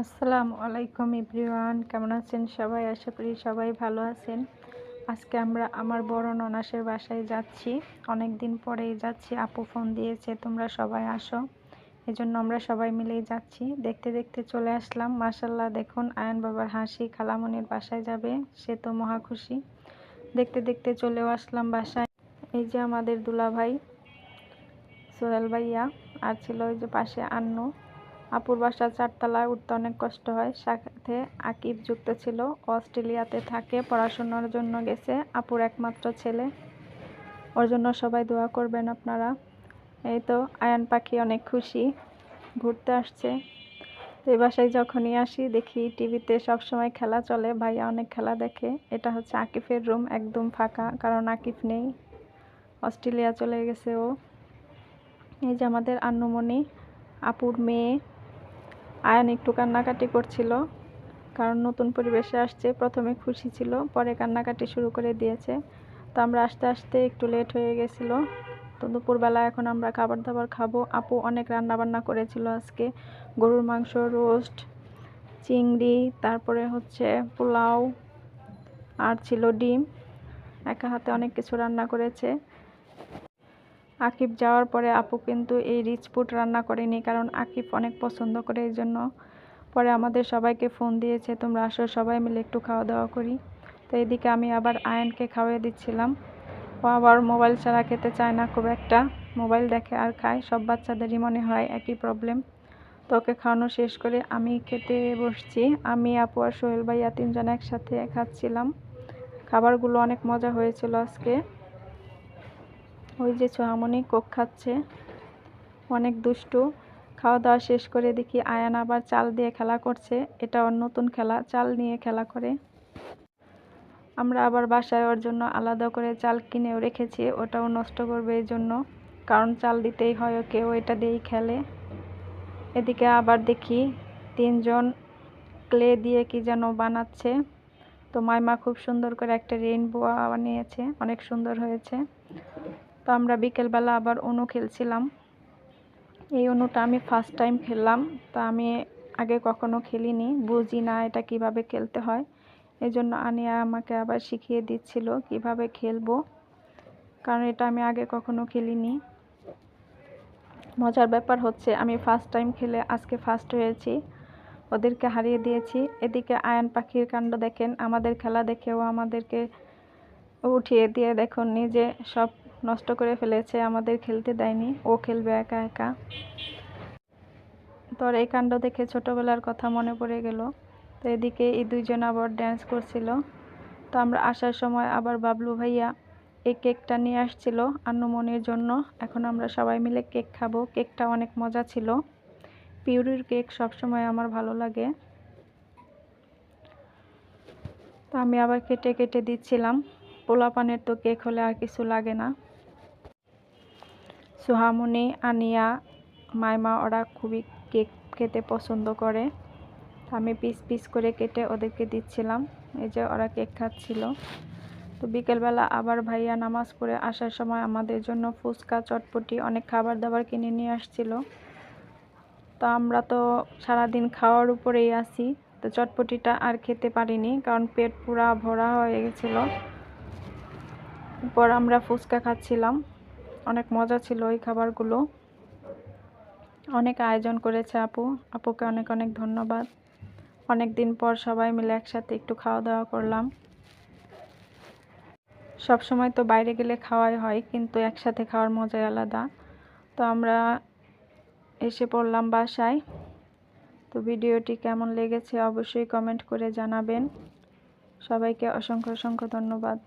আসসালামু আলাইকুম এভরিওয়ান, কেমন আছেন সবাই? আশা করি সবাই ভালো আছেন। আজকে আমরা আমার বড় ননাসের বাসায় যাচ্ছি। অনেক দিন পরেই যাচ্ছি। আপু ফোন দিয়েছে, তোমরা সবাই আসো। এজন্য আমরা সবাই মিলেই যাচ্ছি। দেখতে দেখতে চলে আসলাম। মাসাল্লাহ দেখুন, আয়ন বাবার হাসি, খালামনির বাসায় যাবে। সে তো মহা খুশি। দেখতে দেখতে চলেও আসলাম বাসায়। এই যে আমাদের দুলা ভাই সোহেল ভাইয়া, আর ছিল ওই যে পাশে আন্নু। আপুর বাসা চারতলায় উঠতে অনেক কষ্ট হয়। সাথে আকিব যুক্ত ছিল। অস্ট্রেলিয়াতে থাকে, পড়াশোনার জন্য গেছে। আপুর একমাত্র ছেলে। ওর জন্য সবাই দোয়া করবেন আপনারা। এই তো, আয়ান পাখি অনেক খুশি। ঘুরতে আসছে। এই বাসায় যখনই আসি, দেখি টিভিতে সবসময় খেলা চলে। ভাইয়া অনেক খেলা দেখে। এটা হচ্ছে আকিফের রুম, একদম ফাঁকা, কারণ আকিফ নেই। অস্ট্রেলিয়া চলে গেছে ও। এই যে আমাদের আন্নুমণি, আপুর মেয়ে। আয়ান একটু কান্নাকাটি করছিল, কারণ নতুন পরিবেশে আসছে, প্রথমে খুশি ছিল, পরে কান্নাকাটি শুরু করে দিয়েছে। তো আমরা আস্তে আস্তে একটু লেট হয়ে গেছিল। তো দুপুরবেলা এখন আমরা খাবার দাবার খাব। আপু অনেক রান্না বান্না করেছিল আজকে। গরুর মাংস, রোস্ট, চিংড়ি, তারপরে হচ্ছে পোলাও, আর ছিল ডিম। একা হাতে অনেক কিছু রান্না করেছে। আকিব যাওয়ার পরে আপু কিন্তু এই রিচ ফুড রান্না করেনি কারণ আকিব অনেক পছন্দ করে এই জন্য। পরে আমাদের সবাইকে ফোন দিয়েছে, তোমরা আসো, সবাই মিলে একটু খাওয়া দাওয়া করি। তো এদিকে আমি আবার আয়নকে খাওয়াই দিচ্ছিলাম। ও আবার মোবাইল ছাড়া খেতে চায় না, খুব একটা। মোবাইল দেখে আর খায়, সব বাচ্চাদেরই মনে হয় একই প্রবলেম তো ওকে খাওয়ানো শেষ করে আমি খেতে বসছি। আমি, আপু আর সোহেল ভাইয়া তিনজন একসাথে খাচ্ছিলাম। খাবারগুলো অনেক মজা হয়েছিল আজকে। ওই যে সোহামণি কোক খাচ্ছে। অনেক দুষ্টু। খাওয়া দাওয়া শেষ করে দেখি আয়ান আবার চাল দিয়ে খেলা করছে। এটা ওর নতুন খেলা, চাল নিয়ে খেলা করে। আমরা আবার বাসায় ওর জন্য আলাদা করে চাল কিনেও রেখেছি, ওটাও নষ্ট করবে এই জন্য। কারণ চাল দিতেই হয় ওকে এটা দিয়েই খেলে। এদিকে আবার দেখি তিনজন ক্লে দিয়ে কি যেন বানাচ্ছে। তো মাইমা খুব সুন্দর করে একটা রেইনবো বানিয়েছে, অনেক সুন্দর হয়েছে। আমরা বিকেলবেলা আবার অনু খেলছিলাম। এই অনুটা আমি ফার্স্ট টাইম খেললাম, তা আমি আগে কখনো খেলিনি, বুঝি না এটা কীভাবে খেলতে হয়। এই জন্য আনিয়া আমাকে আবার শিখিয়ে দিচ্ছিল কীভাবে খেলব, কারণ এটা আমি আগে কখনো খেলিনি। মজার ব্যাপার হচ্ছে আমি ফার্স্ট টাইম খেলে আজকে ফার্স্ট হয়েছি, ওদেরকে হারিয়ে দিয়েছি। এদিকে আয়ন পাখির কাণ্ড দেখেন, আমাদের খেলা দেখেও আমাদেরকে উঠিয়ে দিয়ে দেখুন নিজে সব নষ্ট করে ফেলেছে, আমাদের খেলতে দেয়নি। ও খেলবে একা একা। তোর এই কাণ্ড দেখে ছোটবেলার কথা মনে পড়ে গেল। তো এদিকে এই দুইজন আবার ড্যান্স করছিল। তো আমরা আসার সময় আবার বাবলু ভাইয়া এই কেকটা নিয়ে আসছিল আন্নমনির জন্য। এখন আমরা সবাই মিলে কেক খাব। কেকটা অনেক মজা ছিল। পিউরির কেক সবসময় আমার ভালো লাগে। তো আমি আবার কেটে কেটে দিচ্ছিলাম। পোলা পানের তো কেক হলে আর কিছু লাগে না। সুহামনি আনিয়া মাইমা ওরা খুবই কেক খেতে পছন্দ করে। আমি পিস পিস করে কেটে ওদেরকে দিচ্ছিলাম। এই যে ওরা কেক খাচ্ছিল। তো বিকেলবেলা আবার ভাইয়া নামাজ পড়ে আসার সময় আমাদের জন্য ফুচকা, চটপটি, অনেক খাবার দাবার কিনে নিয়ে আসছিল। তো আমরা তো সারাদিন খাওয়ার উপরেই আছি। তো চটপটিটা আর খেতে পারিনি কারণ পেট পুরা ভরা হয়ে গেছিল। পর আমরা ফুচকা খাচ্ছিলাম। অনেক মজা ছিল ওই খাবারগুলো। অনেক আয়োজন করেছে আপু। আপুকে অনেক অনেক ধন্যবাদ। অনেক দিন পর সবাই মিলে একসাথে একটু খাওয়া দাওয়া করলাম। সব সময় তো বাইরে গেলে খাওয়াই হয়, কিন্তু একসাথে খাওয়ার মজাই আলাদা। তো আমরা এসে পড়লাম বাসায়। তো ভিডিওটি কেমন লেগেছে অবশ্যই কমেন্ট করে জানাবেন। সবাইকে অসংখ্য অসংখ্য ধন্যবাদ।